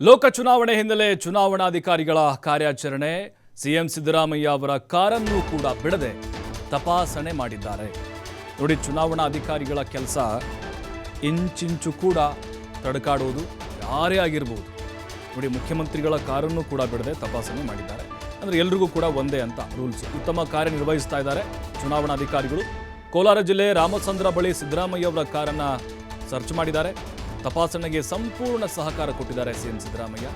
ಲೋಕ ಚುನಾವಣೆ ಹಿನ್ನೆಲೆ ಚುನಾವಣಾಧಿಕಾರಿಗಳ ಕಾರ್ಯಾಚರಣೆ. ಸಿಎಂ ಸಿದ್ದರಾಮಯ್ಯ ಅವರ ಕಾರನ್ನು ಕೂಡ ಬಿಡದೆ ತಪಾಸಣೆ ಮಾಡಿದ್ದಾರೆ. ನೋಡಿ ಚುನಾವಣಾ ಅಧಿಕಾರಿಗಳ ಕೆಲಸ ಇಂಚಿಂಚು ಕೂಡ ತಡಕಾಡುವುದು ಯಾರೇ ಆಗಿರ್ಬೋದು. ನೋಡಿ ಮುಖ್ಯಮಂತ್ರಿಗಳ ಕಾರನ್ನು ಕೂಡ ಬಿಡದೆ ತಪಾಸಣೆ ಮಾಡಿದ್ದಾರೆ. ಅಂದರೆ ಎಲ್ರಿಗೂ ಕೂಡ ಒಂದೇ ಅಂತ ರೂಲ್ಸ್ ಉತ್ತಮ ಕಾರ್ಯನಿರ್ವಹಿಸ್ತಾ ಇದ್ದಾರೆ ಚುನಾವಣಾಧಿಕಾರಿಗಳು. ಕೋಲಾರ ಜಿಲ್ಲೆ ರಾಮಚಂದ್ರ ಬಳಿ ಸಿದ್ದರಾಮಯ್ಯ ಅವರ ಕಾರನ್ನು ಸರ್ಚ್ ಮಾಡಿದ್ದಾರೆ. ತಪಾಸಣೆಗೆ ಸಂಪೂರ್ಣ ಸಹಕಾರ ಕೊಟ್ಟಿದ್ದಾರೆ ಸಿಎಂ ಸಿದ್ದರಾಮಯ್ಯ.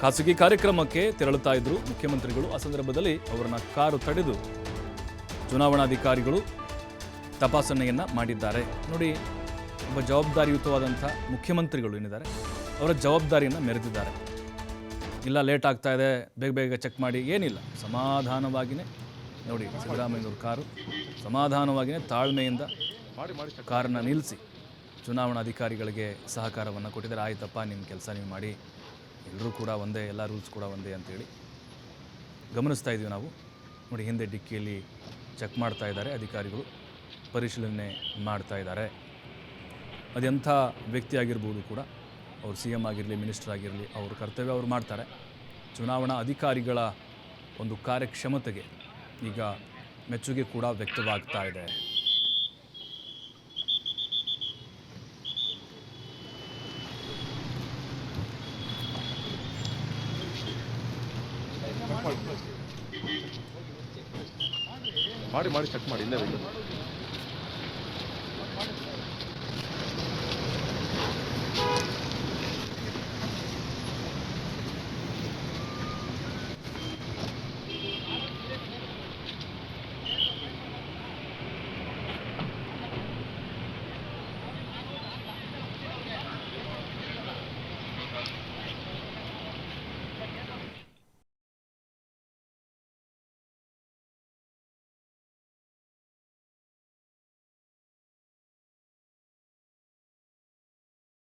ಖಾಸಗಿ ಕಾರ್ಯಕ್ರಮಕ್ಕೆ ತೆರಳುತ್ತಾ ಇದ್ರು ಮುಖ್ಯಮಂತ್ರಿಗಳು. ಆ ಸಂದರ್ಭದಲ್ಲಿ ಅವರನ್ನ ಕಾರು ತಡೆದು ಚುನಾವಣಾಧಿಕಾರಿಗಳು ತಪಾಸಣೆಯನ್ನ ಮಾಡಿದ್ದಾರೆ. ನೋಡಿ ಒಬ್ಬ ಜವಾಬ್ದಾರಿಯುತವಾದಂಥ ಮುಖ್ಯಮಂತ್ರಿಗಳು ಏನಿದ್ದಾರೆ ಅವರ ಜವಾಬ್ದಾರಿಯನ್ನು ಮೆರೆದಿದ್ದಾರೆ. ಇಲ್ಲ ಲೇಟ್ ಆಗ್ತಾ ಇದೆ ಬೇಗ ಬೇಗ ಚೆಕ್ ಮಾಡಿ ಏನಿಲ್ಲ. ಸಮಾಧಾನವಾಗಿಯೇ ನೋಡಿ ಸಿದ್ದರಾಮಯ್ಯನವ್ರ ಕಾರು ಸಮಾಧಾನವಾಗಿಯೇ ತಾಳ್ಮೆಯಿಂದ ಕಾರನ್ನ ನಿಲ್ಲಿಸಿ ಚುನಾವಣಾಧಿಕಾರಿಗಳಿಗೆ ಸಹಕಾರವನ್ನು ಕೊಟ್ಟಿದ್ದಾರೆ. ಆಯ್ತಪ್ಪ ನಿಮ್ಮ ಕೆಲಸ ನೀವು ಮಾಡಿ. ಎಲ್ಲರೂ ಕೂಡ ಒಂದೇ, ಎಲ್ಲ ರೂಲ್ಸ್ ಕೂಡ ಒಂದೇ ಅಂತೇಳಿ ಗಮನಿಸ್ತಾ ಇದ್ದೀವಿ ನಾವು. ನೋಡಿ, ಹಿಂದೆ ಡಿಕ್ಕಿಯಲ್ಲಿ ಚೆಕ್ ಮಾಡ್ತಾ ಇದ್ದಾರೆ ಅಧಿಕಾರಿಗಳು. ಪರಿಶೀಲನೆ ಮಾಡ್ತಾ ಇದ್ದಾರೆ. ಅದೆಂಥ ವ್ಯಕ್ತಿ ಆಗಿರ್ಬೋದು ಕೂಡ, ಅವ್ರು ಸಿ ಎಂ ಆಗಿರಲಿ, ಮಿನಿಸ್ಟರ್ ಆಗಿರಲಿ, ಅವ್ರ ಕರ್ತವ್ಯ ಅವ್ರು ಮಾಡ್ತಾರೆ. ಚುನಾವಣಾ ಅಧಿಕಾರಿಗಳ ಒಂದು ಕಾರ್ಯಕ್ಷಮತೆಗೆ ಈಗ ಮೆಚ್ಚುಗೆ ಕೂಡ ವ್ಯಕ್ತವಾಗ್ತಾ ಇದೆ. ಮಾಡಿ ಮಾಡಿ ಚೆಕ್ ಮಾಡಿ ಇಲ್ಲೇ ಬೇಕು